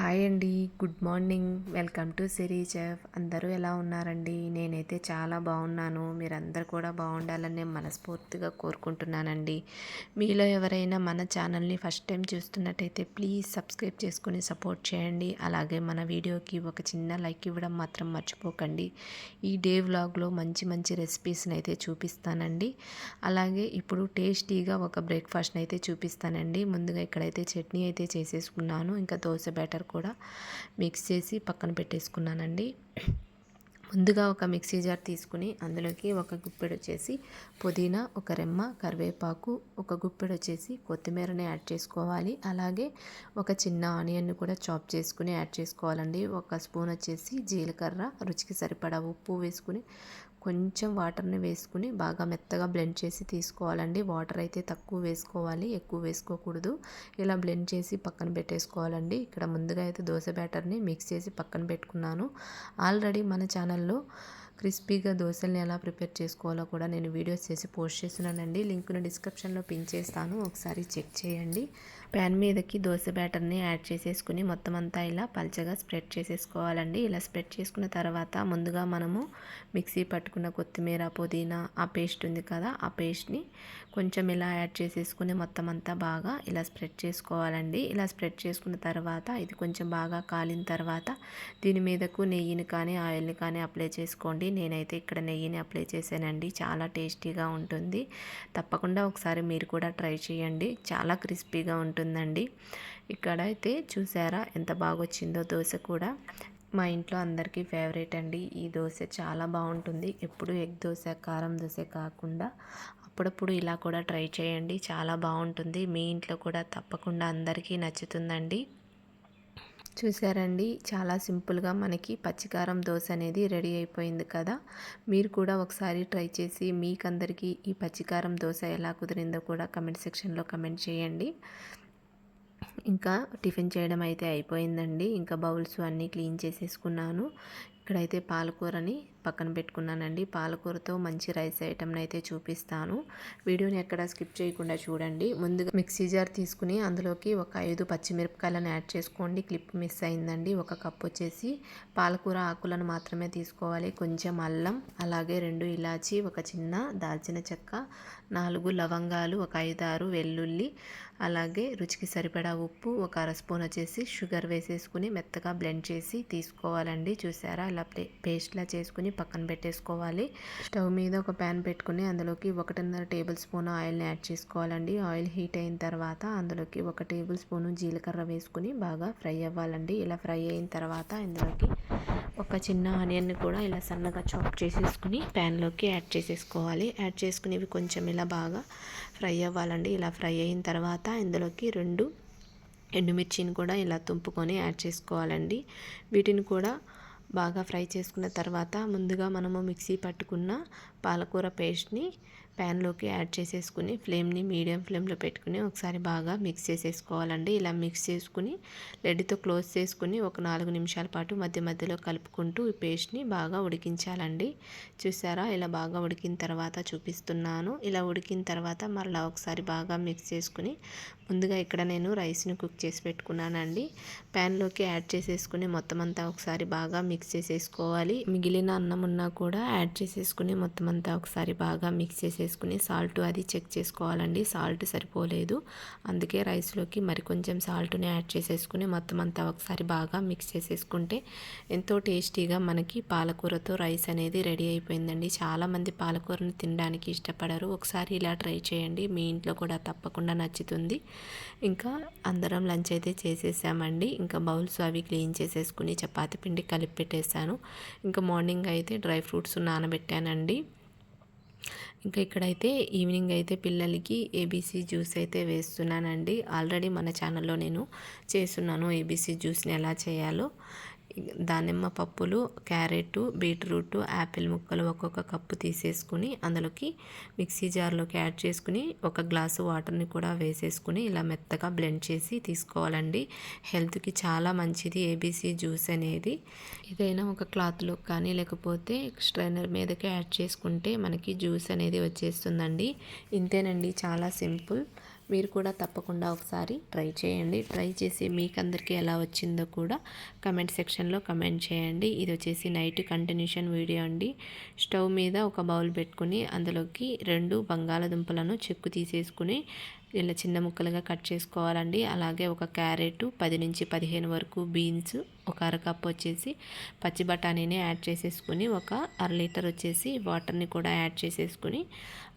Hi అండి. Good morning. Welcome to Siri chef. అందరూ ఎలా ఉన్నారండి? నేనైతే చాలా బాగున్నాను. మీరందరూ కూడా బాగుండాలని నేను మనస్ఫూర్తిగా కోరుకుంటున్నానండి. మీలో ఎవరైనా మన ఛానల్ని ఫస్ట్ టైం చూస్తున్నట్టయితే ప్లీజ్ సబ్స్క్రైబ్ చేసుకుని సపోర్ట్ చేయండి. అలాగే మన వీడియోకి ఒక చిన్న లైక్ ఇవ్వడం మాత్రం మర్చిపోకండి. ఈ డే వ్లాగ్లో మంచి మంచి రెసిపీస్ని అయితే చూపిస్తానండి. అలాగే ఇప్పుడు టేస్టీగా ఒక బ్రేక్ఫాస్ట్ని అయితే చూపిస్తానండి. ముందుగా ఇక్కడైతే చట్నీ అయితే చేసేసుకున్నాను. ఇంకా దోశ బ్యాటర్ కూడా మిక్స్ చేసి పక్కన పెట్టేసుకున్నానండి. ముందుగా ఒక మిక్సీ జార్ తీసుకుని అందులోకి ఒక గుప్పెడు వచ్చేసి పుదీనా ఒక రెమ్మ కరివేపాకు ఒక గుప్పెడు వచ్చేసి కొత్తిమీరని యాడ్ చేసుకోవాలి. అలాగే ఒక చిన్న ఆనియన్ని కూడా చాప్ చేసుకుని యాడ్ చేసుకోవాలండి. ఒక స్పూన్ వచ్చేసి జీలకర్ర రుచికి సరిపడా ఉప్పు వేసుకుని కొంచెం వాటర్ని వేసుకుని బాగా మెత్తగా బ్లెండ్ చేసి తీసుకోవాలండి. వాటర్ అయితే తక్కువ వేసుకోవాలి ఎక్కువ వేసుకోకూడదు. ఇలా బ్లెండ్ చేసి పక్కన పెట్టేసుకోవాలండి. ఇక్కడ ముందుగా అయితే దోశ బ్యాటర్ని మిక్స్ చేసి పక్కన పెట్టుకున్నాను. ఆల్రెడీ మన ఛానల్లో క్రిస్పీగా దోశల్ని ఎలా ప్రిపేర్ చేసుకోవాలో కూడా నేను వీడియోస్ చేసి పోస్ట్ చేస్తున్నానండి. లింక్ను డిస్క్రిప్షన్లో పిన్ చేస్తాను. ఒకసారి చెక్ చేయండి. ప్యాన్ మీదకి దోశ బ్యాటర్ని యాడ్ చేసేసుకుని మొత్తం అంతా ఇలా పల్చగా స్ప్రెడ్ చేసేసుకోవాలండి. ఇలా స్ప్రెడ్ చేసుకున్న తర్వాత ముందుగా మనము మిక్సీ పట్టుకున్న కొత్తిమీర పుదీనా ఆ పేస్ట్ ఉంది కదా ఆ పేస్ట్ని కొంచెం ఇలా యాడ్ చేసేసుకుని మొత్తం అంతా బాగా ఇలా స్ప్రెడ్ చేసుకోవాలండి. ఇలా స్ప్రెడ్ చేసుకున్న తర్వాత ఇది కొంచెం బాగా కాలిన తర్వాత దీని మీదకు నెయ్యిని కానీ ఆయిల్ని కానీ అప్లై చేసుకోండి. నేనైతే ఇక్కడ నెయ్యిని అప్లై చేశానండి. చాలా టేస్టీగా ఉంటుంది. తప్పకుండా ఒకసారి మీరు కూడా ట్రై చేయండి. చాలా క్రిస్పీగా ఉంటుంది. ఉంటుందండి. ఇక్కడ అయితే చూసారా ఎంత బాగా వచ్చిందో దోశ కూడా. మా ఇంట్లో అందరికీ ఫేవరెట్ అండి. ఈ దోశ చాలా బాగుంటుంది. ఎప్పుడు ఎగ్ దోశ కారం దోశ కాకుండా అప్పుడప్పుడు ఇలా కూడా ట్రై చేయండి. చాలా బాగుంటుంది. మీ ఇంట్లో కూడా తప్పకుండా అందరికీ నచ్చుతుందండి. చూసారండి? చాలా సింపుల్గా మనకి పచ్చికారం దోశ అనేది రెడీ అయిపోయింది కదా. మీరు కూడా ఒకసారి ట్రై చేసి మీకందరికీ ఈ పచ్చికారం దోశ ఎలా కుదిరిందో కూడా కమెంట్ సెక్షన్లో కమెంట్ చేయండి. ఇంకా టిఫిన్ చేయడం అయితే అయిపోయిందండి. ఇంకా బౌల్స్ అన్నీ క్లీన్ చేసేసుకున్నాను. ఇక్కడైతే పాలకూరని పక్కన పెట్టుకున్నానండి. పాలకూరతో మంచి రైస్ ఐటమ్ని అయితే చూపిస్తాను. వీడియోని ఎక్కడ స్కిప్ చేయకుండా చూడండి. ముందుగా మిక్సీ జార్ తీసుకుని అందులోకి ఒక ఐదు పచ్చిమిరపకాయలను యాడ్ చేసుకోండి. క్లిప్ మిస్ అయిందండి. ఒక కప్ వచ్చేసి పాలకూర ఆకులను మాత్రమే తీసుకోవాలి. కొంచెం అల్లం అలాగే రెండు ఇలాచి ఒక చిన్న దాల్చిన చెక్క నాలుగు లవంగాలు ఒక ఐదారు వెల్లుల్లి అలాగే రుచికి సరిపడా ఉప్పు ఒక అర స్పూన్ వచ్చేసి షుగర్ వేసేసుకుని మెత్తగా బ్లెండ్ చేసి తీసుకోవాలండి. చూసారా? అలా పేస్ట్లా చేసుకుని తీసుకొని పక్కన పెట్టేసుకోవాలి. స్టవ్ మీద ఒక ప్యాన్ పెట్టుకుని అందులోకి ఒకటిన్నర టేబుల్ స్పూన్ ఆయిల్ని యాడ్ చేసుకోవాలండి. ఆయిల్ హీట్ అయిన తర్వాత అందులోకి ఒక టేబుల్ స్పూన్ జీలకర్ర వేసుకుని బాగా ఫ్రై అవ్వాలండి. ఇలా ఫ్రై అయిన తర్వాత ఇందులోకి ఒక చిన్న ఆనియన్ని కూడా ఇలా సన్నగా చాప్ చేసేసుకుని ప్యాన్లోకి యాడ్ చేసేసుకోవాలి. యాడ్ చేసుకునేవి కొంచెం ఇలా బాగా ఫ్రై అవ్వాలండి. ఇలా ఫ్రై అయిన తర్వాత ఇందులోకి రెండు ఎండుమిర్చిని కూడా ఇలా తుంపుకొని యాడ్ చేసుకోవాలండి. వీటిని కూడా బాగా ఫ్రై చేసుకున్న తర్వాత ముందుగా మనము మిక్సీ పట్టుకున్న పాలకూర పేస్ట్ని ప్యాన్లోకి యాడ్ చేసేసుకుని ఫ్లేమ్ని మీడియం ఫ్లేమ్లో పెట్టుకుని ఒకసారి బాగా మిక్స్ చేసేసుకోవాలండి. ఇలా మిక్స్ చేసుకుని లెడ్తో క్లోజ్ చేసుకుని ఒక నాలుగు నిమిషాల పాటు మధ్య మధ్యలో కలుపుకుంటూ ఈ పేస్ట్ని బాగా ఉడికించాలండి. చూసారా? ఇలా బాగా ఉడికిన తర్వాత చూపిస్తున్నాను. ఇలా ఉడికిన తర్వాత మరలా ఒకసారి బాగా మిక్స్ చేసుకుని ముందుగా ఇక్కడ నేను రైస్ని కుక్ చేసి పెట్టుకున్నానండి. ప్యాన్లోకి యాడ్ చేసేసుకుని మొత్తం అంతా ఒకసారి బాగా మిక్స్ చేసేసుకోవాలి. మిగిలిన అన్నం ఉన్నా కూడా యాడ్ చేసేసుకుని మొత్తం అంతా ఒకసారి బాగా మిక్స్ చేసి చేసుకుని సాల్ట్ అది చెక్ చేసుకోవాలండి. సాల్ట్ సరిపోలేదు. అందుకే రైస్లోకి మరి కొంచెం సాల్ట్ని యాడ్ చేసేసుకుని మొత్తం అంతా ఒకసారి బాగా మిక్స్ చేసేసుకుంటే ఎంతో టేస్టీగా మనకి పాలకూరతో రైస్ అనేది రెడీ అయిపోయిందండి. చాలామంది పాలకూరని తినడానికి ఇష్టపడరు. ఒకసారి ఇలా ట్రై చేయండి. మీ ఇంట్లో కూడా తప్పకుండా నచ్చుతుంది. ఇంకా అందరం లంచ్ అయితే చేసేసామండి. ఇంకా బౌల్స్ అవి క్లీన్ చేసేసుకుని చపాతి పిండి కలిపి పెట్టేశాను. ఇంకా మార్నింగ్ అయితే డ్రై ఫ్రూట్స్ నానబెట్టానండి. ఇంకా ఇక్కడైతే ఈవినింగ్ అయితే పిల్లలకి ఏబీసీ జ్యూస్ అయితే వేస్తున్నానండి. ఆల్రెడీ మన ఛానల్లో నేను చేస్తున్నాను ఏబీసీ జ్యూస్ని ఎలా చేయాలో. దానిమ్మ పప్పులు క్యారెట్ బీట్రూట్ యాపిల్ ముక్కలు ఒక్కొక్క కప్పు తీసేసుకుని అందులోకి మిక్సీ జార్లోకి యాడ్ చేసుకుని ఒక గ్లాసు వాటర్ని కూడా వేసేసుకుని ఇలా మెత్తగా బ్లెండ్ చేసి తీసుకోవాలండి. హెల్త్కి చాలా మంచిది ఏబీసీ జ్యూస్ అనేది. ఏదైనా ఒక క్లాత్లో కానీ లేకపోతే స్ట్రైనర్ మీదకి యాడ్ చేసుకుంటే మనకి జ్యూస్ అనేది వచ్చేస్తుందండి. ఇంతేనండి చాలా సింపుల్. మీరు కూడా తప్పకుండా ఒకసారి ట్రై చేయండి. ట్రై చేసి మీకందరికీ ఎలా వచ్చిందో కూడా కమెంట్ సెక్షన్లో కమెంట్ చేయండి. ఇది వచ్చేసి నైట్ కంటిన్యూషన్ వీడియో అండి. స్టవ్ మీద ఒక బౌల్ పెట్టుకుని అందులోకి రెండు బంగాళదుంపలను చెక్కు తీసేసుకుని ఇలా చిన్న ముక్కలుగా కట్ చేసుకోవాలండి. అలాగే ఒక క్యారెట్ పది నుంచి పదిహేను వరకు బీన్స్ ఒక అరకప్పు వచ్చేసి పచ్చి బఠానీని యాడ్ చేసేసుకుని ఒక అర లీటర్ వచ్చేసి వాటర్ని కూడా యాడ్ చేసేసుకుని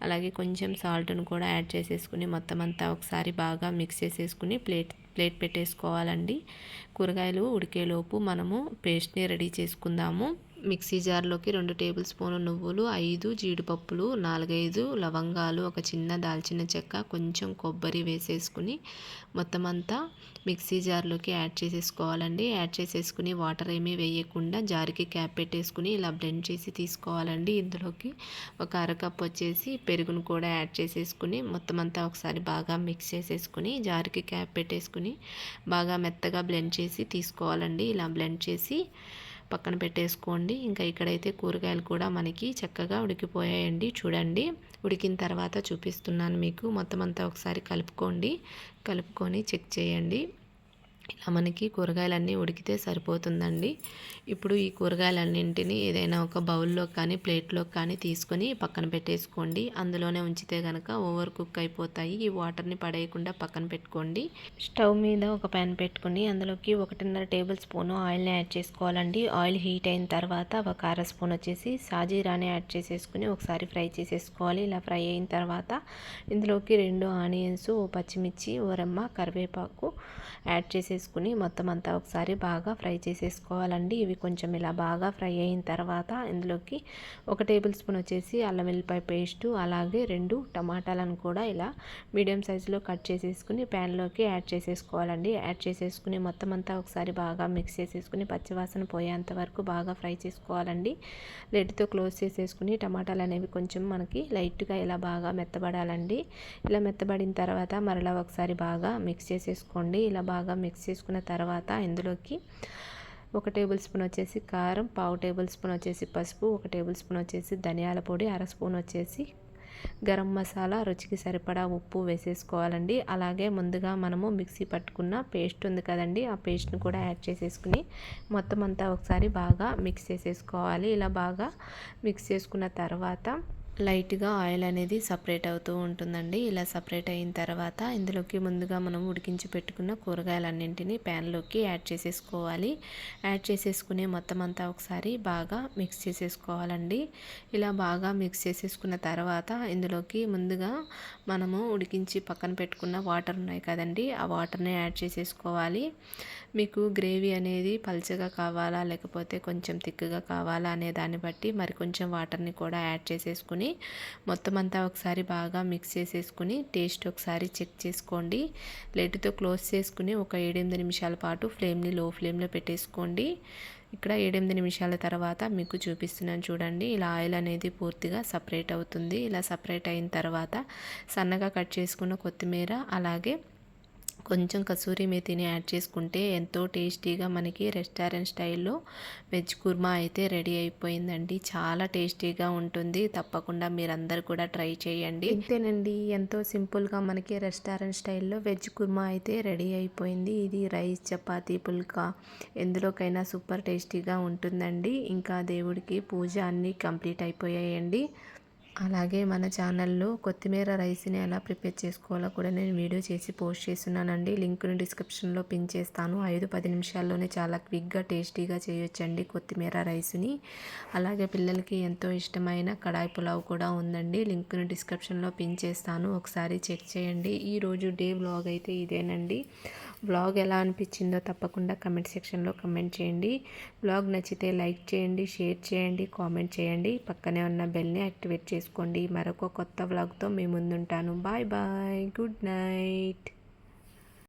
అలాగే కొంచెం సాల్ట్ను కూడా యాడ్ చేసేసుకుని మొత్తం అంతా ఒకసారి బాగా మిక్స్ చేసేసుకుని ప్లేట్ ప్లేట్ పెట్టేసుకోవాలండి. కూరగాయలు ఉడికేలోపు మనము పేస్ట్ని రెడీ చేసుకుందాము. మిక్సీ జార్లోకి రెండు టేబుల్ స్పూన్లు నువ్వులు ఐదు జీడిపప్పులు నాలుగైదు లవంగాలు ఒక చిన్న దాల్చిన చెక్క కొంచెం కొబ్బరి వేసేసుకుని మొత్తం అంతా మిక్సీ జార్లోకి యాడ్ చేసేసుకోవాలండి. యాడ్ చేసేసుకుని వాటర్ ఏమీ వేయకుండా జార్కి క్యాప్ పెట్టేసుకుని ఇలా బ్లెండ్ చేసి తీసుకోవాలండి. ఇందులోకి ఒక అరకప్ వచ్చేసి పెరుగును కూడా యాడ్ చేసేసుకుని మొత్తం అంతా ఒకసారి బాగా మిక్స్ చేసేసుకుని జార్కి క్యాప్ పెట్టేసుకుని బాగా మెత్తగా బ్లెండ్ చేసి తీసుకోవాలండి. ఇలా బ్లెండ్ చేసి పక్కన పెట్టేసుకోండి. ఇంకా ఇక్కడైతే కూరగాయలు కూడా మనకి చక్కగా ఉడికిపోయాయండి. చూడండి. ఉడికిన తర్వాత చూపిస్తున్నాను మీకు. మొత్తం అంతా ఒకసారి కలుపుకోండి. కలుపుకొని చెక్ చేయండి. ఇలా మనకి కూరగాయలన్నీ ఉడికితే సరిపోతుందండి. ఇప్పుడు ఈ కూరగాయలన్నింటినీ ఏదైనా ఒక బౌల్లో కానీ ప్లేట్లో కానీ తీసుకొని పక్కన పెట్టేసుకోండి. అందులోనే ఉంచితే కనుక ఓవర్ కుక్ అయిపోతాయి. ఈ వాటర్ని పడేయకుండా పక్కన పెట్టుకోండి. స్టవ్ మీద ఒక ప్యాన్ పెట్టుకుని అందులోకి ఒకటిన్నర టేబుల్ స్పూన్ ఆయిల్ని యాడ్ చేసుకోవాలండి. ఆయిల్ హీట్ అయిన తర్వాత ఒక అర స్పూన్ వచ్చేసి సాజీరాని యాడ్ చేసేసుకుని ఒకసారి ఫ్రై చేసేసుకోవాలి. ఇలా ఫ్రై అయిన తర్వాత ఇందులోకి రెండు ఆనియన్స్ ఓ పచ్చిమిర్చి ఓరమ్మ కరివేపాకు యాడ్ చేసే చేసేసుకుని మొత్తం అంతా ఒకసారి బాగా ఫ్రై చేసేసుకోవాలండి. ఇవి కొంచెం ఇలా బాగా ఫ్రై అయిన తర్వాత ఇందులోకి ఒక టేబుల్ స్పూన్ వచ్చేసి అల్లం వెల్లిపాయ పేస్టు అలాగే రెండు టమాటాలను కూడా ఇలా మీడియం సైజులో కట్ చేసేసుకుని ప్యాన్లోకి యాడ్ చేసేసుకోవాలండి. యాడ్ చేసేసుకుని మొత్తం అంతా ఒకసారి బాగా మిక్స్ చేసేసుకుని పచ్చివాసన పోయేంత వరకు బాగా ఫ్రై చేసుకోవాలండి. లెడ్తో క్లోజ్ చేసేసుకుని టమాటాలు అనేవి కొంచెం మనకి లైట్గా ఇలా బాగా మెత్తబడాలండి. ఇలా మెత్తబడిన తర్వాత మరలా ఒకసారి బాగా మిక్స్ చేసేసుకోండి. ఇలా బాగా మిక్స్ చేసుకున్న తర్వాత ఇందులోకి ఒక టేబుల్ స్పూన్ వచ్చేసి కారం పావు టేబుల్ స్పూన్ వచ్చేసి పసుపు ఒక టేబుల్ స్పూన్ వచ్చేసి ధనియాల పొడి అర స్పూన్ వచ్చేసి గరం మసాలా రుచికి సరిపడా ఉప్పు వేసేసుకోవాలండి. అలాగే ముందుగా మనము మిక్సీ పట్టుకున్న పేస్ట్ ఉంది కదండి ఆ పేస్ట్ని కూడా యాడ్ చేసేసుకుని మొత్తం అంతా ఒకసారి బాగా మిక్స్ చేసేసుకోవాలి. ఇలా బాగా మిక్స్ చేసుకున్న తర్వాత లైట్గా ఆయిల్ అనేది సపరేట్ అవుతూ ఉంటుందండి. ఇలా సపరేట్ అయిన తర్వాత ఇందులోకి ముందుగా మనం ఉడికించి పెట్టుకున్న కూరగాయలన్నింటినీ ప్యాన్లోకి యాడ్ చేసేసుకోవాలి. యాడ్ చేసేసుకునే మొత్తం అంతా ఒకసారి బాగా మిక్స్ చేసేసుకోవాలండి. ఇలా బాగా మిక్స్ చేసేసుకున్న తర్వాత ఇందులోకి ముందుగా మనము ఉడికించి పక్కన పెట్టుకున్న వాటర్ ఉన్నాయి కదండి ఆ వాటర్ని యాడ్ చేసేసుకోవాలి. మీకు గ్రేవీ అనేది పల్చగా కావాలా లేకపోతే కొంచెం తిక్కుగా కావాలా అనే దాన్ని బట్టి మరి కొంచెం వాటర్ని కూడా యాడ్ చేసేసుకుని మొత్తం అంతా ఒకసారి బాగా మిక్స్ చేసేసుకుని టేస్ట్ ఒకసారి చెక్ చేసుకోండి. లెడ్తో క్లోజ్ చేసుకుని ఒక ఏడెనిమిది నిమిషాల పాటు ఫ్లేమ్ని లో ఫ్లేమ్లో పెట్టేసుకోండి. ఇక్కడ ఏడెనిమిది నిమిషాల తర్వాత మీకు చూపిస్తున్నాను చూడండి. ఇలా ఆయిల్ అనేది పూర్తిగా సపరేట్ అవుతుంది. ఇలా సపరేట్ అయిన తర్వాత సన్నగా కట్ చేసుకున్న కొత్తిమీర అలాగే కొంచెం కసూరి మేతిని యాడ్ చేసుకుంటే ఎంతో టేస్టీగా మనకి రెస్టారెంట్ స్టైల్లో వెజ్ కుర్మా అయితే రెడీ అయిపోయిందండి. చాలా టేస్టీగా ఉంటుంది. తప్పకుండా మీరందరూ కూడా ట్రై చేయండి. ఇంతేనండి. ఎంతో సింపుల్గా మనకి రెస్టారెంట్ స్టైల్లో వెజ్ కుర్మా అయితే రెడీ అయిపోయింది. ఇది రైస్ చపాతీ పుల్కా ఎందులోకైనా సూపర్ టేస్టీగా ఉంటుందండి. ఇంకా దేవుడికి పూజ అన్నీ కంప్లీట్ అయిపోయాయండి. అలాగే మన ఛానల్లో కొత్తిమీర రైస్ని ఎలా ప్రిపేర్ చేసుకోవాలో కూడా నేను వీడియో చేసి పోస్ట్ చేస్తున్నానండి. లింక్ని డిస్క్రిప్షన్లో పిన్ చేస్తాను. ఐదు పది నిమిషాల్లోనే చాలా క్విక్గా టేస్టీగా చేయొచ్చండి కొత్తిమీర రైస్ని. అలాగే పిల్లలకి ఎంతో ఇష్టమైన కడాయి పులావ్ కూడా ఉందండి. లింక్ని డిస్క్రిప్షన్లో పిన్ చేస్తాను. ఒకసారి చెక్ చేయండి. ఈరోజు డే బ్లాగ్ అయితే ఇదేనండి. బ్లాగ్ ఎలా అనిపించిందో తప్పకుండా కమెంట్ సెక్షన్లో కమెంట్ చేయండి. బ్లాగ్ నచ్చితే లైక్ చేయండి షేర్ చేయండి కామెంట్ చేయండి. పక్కనే ఉన్న బెల్ని యాక్టివేట్ చేసుకోండి. మరొక కొత్త బ్లాగ్తో మీ ముందుంటాను. Bye bye good night